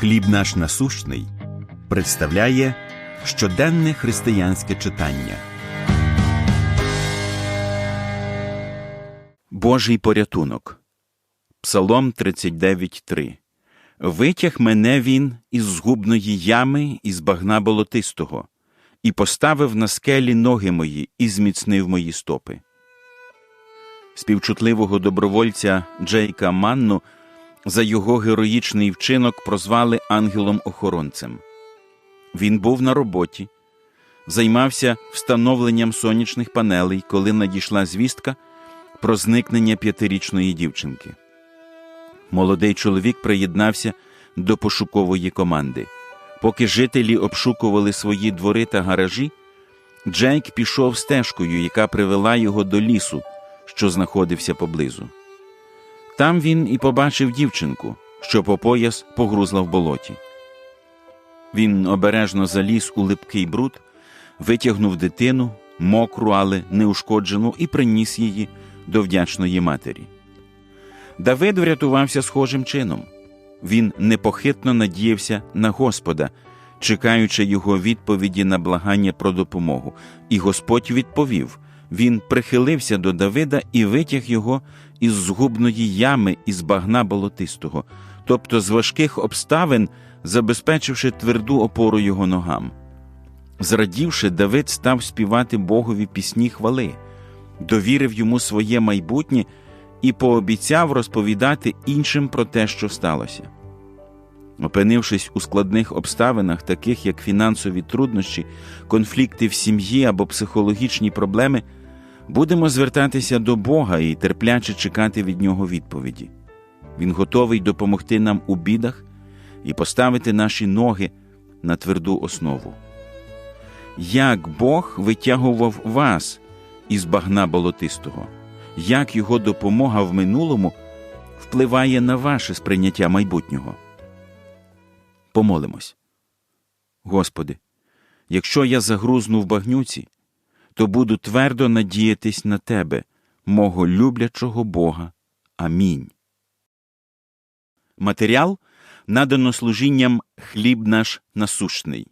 Хліб наш насущний представляє щоденне християнське читання. Божий порятунок. Псалом 39.3 Витяг мене він із згубної ями, із багна болотистого, і поставив на скелі ноги мої, і зміцнив мої стопи. Співчутливого добровольця Джейка Манну за його героїчний вчинок прозвали ангелом-охоронцем. Він був на роботі, займався встановленням сонячних панелей, коли надійшла звістка про зникнення п'ятирічної дівчинки. Молодий чоловік приєднався до пошукової команди. Поки жителі обшукували свої двори та гаражі, Джейк пішов стежкою, яка привела його до лісу, що знаходився поблизу. Там він і побачив дівчинку, що по пояс погрузла в болоті. Він обережно заліз у липкий бруд, витягнув дитину, мокру, але неушкоджену, і приніс її до вдячної матері. Давид врятувався схожим чином. Він непохитно надіявся на Господа, чекаючи його відповіді на благання про допомогу, і Господь відповів. Він прихилився до Давида і витяг його із згубної ями із багна болотистого, тобто з важких обставин, забезпечивши тверду опору його ногам. Зрадівши, Давид став співати Богові пісні хвали, довірив йому своє майбутнє і пообіцяв розповідати іншим про те, що сталося. Опинившись у складних обставинах, таких як фінансові труднощі, конфлікти в сім'ї або психологічні проблеми, будемо звертатися до Бога і терпляче чекати від Нього відповіді. Він готовий допомогти нам у бідах і поставити наші ноги на тверду основу. Як Бог витягував вас із багна болотистого, як Його допомога в минулому впливає на ваше сприйняття майбутнього? Помолимось. Господи, якщо я загрузну в багнюці, то буду твердо надіятись на Тебе, мого люблячого Бога. Амінь. Матеріал надано служінням хліб наш насущний.